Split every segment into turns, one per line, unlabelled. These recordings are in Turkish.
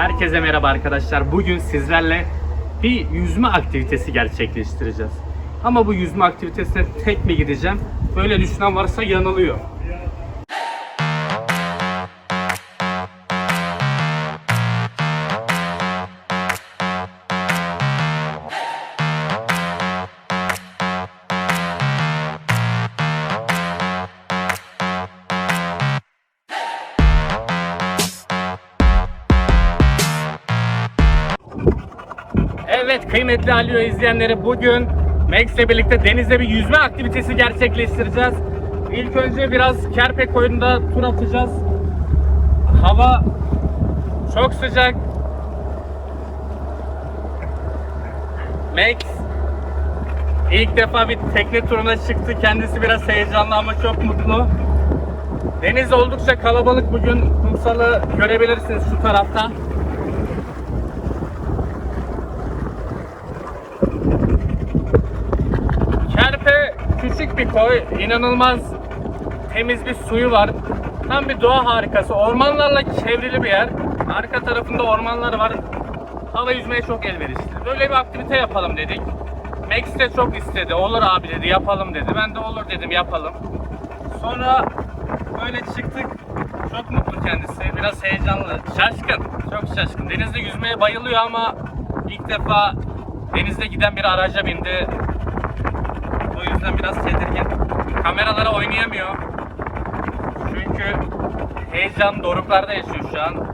Herkese merhaba arkadaşlar. Bugün sizlerle bir yüzme aktivitesi gerçekleştireceğiz. Ama bu yüzme aktivitesine tek mi gideceğim? Böyle düşünen varsa yanılıyor. Evet kıymetli Alio izleyenleri bugün Max'le birlikte denizde bir yüzme aktivitesi gerçekleştireceğiz. İlk önce biraz Kerpek koyunda tur atacağız. Hava çok sıcak. Max ilk defa bir tekne turuna çıktı. Kendisi biraz heyecanlı ama çok mutlu. Deniz oldukça kalabalık bugün. Kumsalı görebilirsiniz şu tarafta. Bir koy, inanılmaz temiz bir suyu var. Tam bir doğa harikası. Ormanlarla çevrili bir yer. Arka tarafında ormanlar var. Hava yüzmeye çok elverişli. Böyle bir aktivite yapalım dedik. Max de çok istedi. Olur abi dedi, yapalım dedi. Ben de olur dedim, yapalım. Sonra böyle çıktık. Çok mutlu kendisi. Biraz heyecanlı. Şaşkın. Çok şaşkın. Denizde yüzmeye bayılıyor ama ilk defa denizde giden bir araca bindi. Yüzden biraz tedirgin. Kameralara oynayamıyor. Çünkü heyecan doruklarda yaşıyor şu an.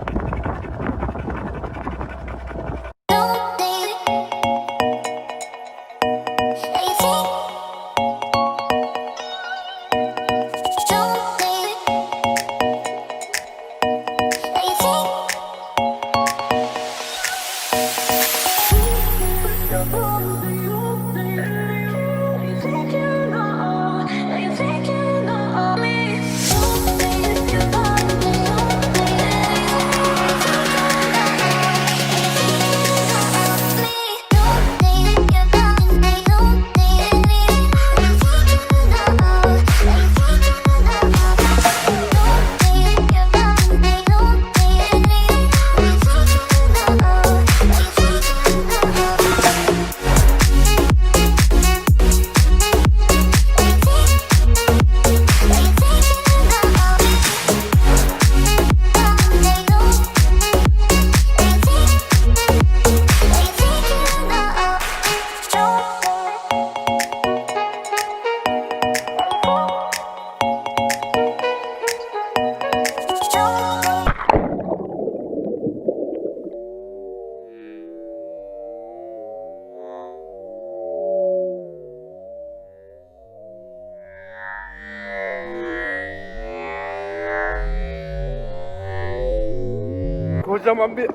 Kocaman bir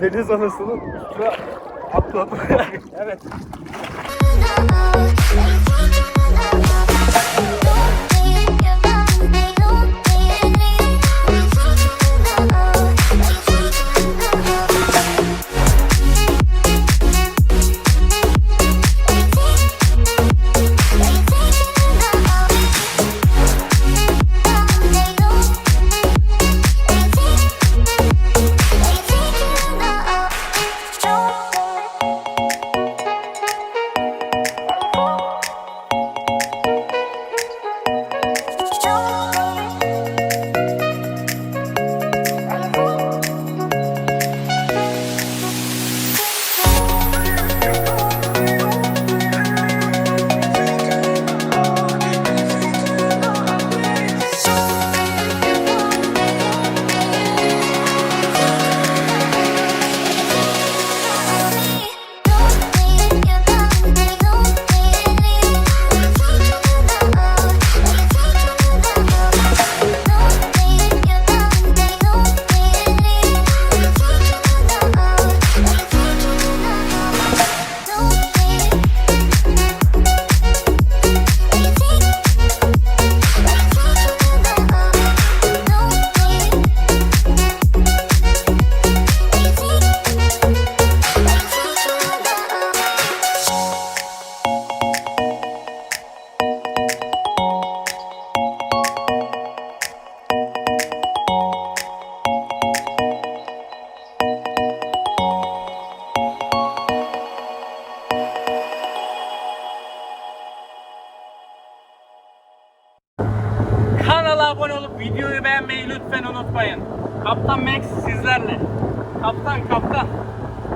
deniz anasının üstüne atladı.
Evet. Kanala abone olup videoyu beğenmeyi lütfen unutmayın. Kaptan Max sizlerle. Kaptan kaptan.